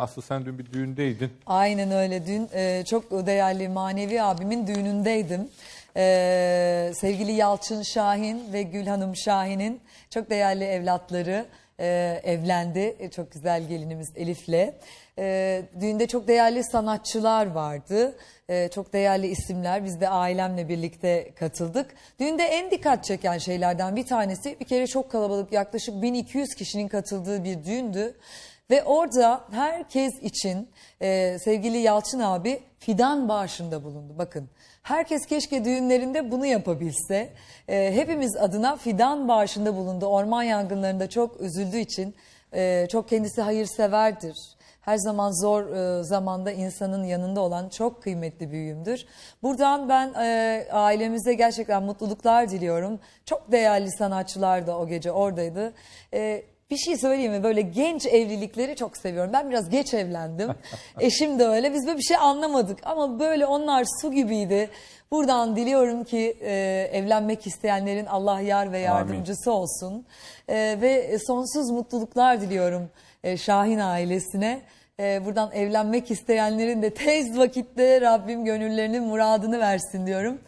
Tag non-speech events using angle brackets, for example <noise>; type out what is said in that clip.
Aslı sen dün bir düğündeydin. Aynen öyle. Dün e, çok değerli manevi abimin düğünündeydim. E, sevgili Yalçın Şahin ve Gül Hanım Şahin'in çok değerli evlatları e, evlendi. E, çok güzel gelinimiz Elif'le. E, düğünde çok değerli sanatçılar vardı. E, çok değerli isimler. Biz de ailemle birlikte katıldık. Düğünde en dikkat çeken şeylerden bir tanesi bir kere çok kalabalık yaklaşık 1200 kişinin katıldığı bir düğündü. Ve orada herkes için e, sevgili Yalçın abi fidan bağışında bulundu. Bakın herkes keşke düğünlerinde bunu yapabilse. E, hepimiz adına fidan bağışında bulundu. Orman yangınlarında çok üzüldüğü için e, çok kendisi hayırseverdir. Her zaman zor e, zamanda insanın yanında olan çok kıymetli büyüğümdür. Buradan ben e, ailemize gerçekten mutluluklar diliyorum. Çok değerli sanatçılar da o gece oradaydı. E, bir şey söyleyeyim mi? Böyle genç evlilikleri çok seviyorum. Ben biraz geç evlendim. <laughs> Eşim de öyle. Biz böyle bir şey anlamadık. Ama böyle onlar su gibiydi. Buradan diliyorum ki e, evlenmek isteyenlerin Allah yar ve yardımcısı olsun. E, ve sonsuz mutluluklar diliyorum e, Şahin ailesine. E, buradan evlenmek isteyenlerin de tez vakitte Rabbim gönüllerinin muradını versin diyorum.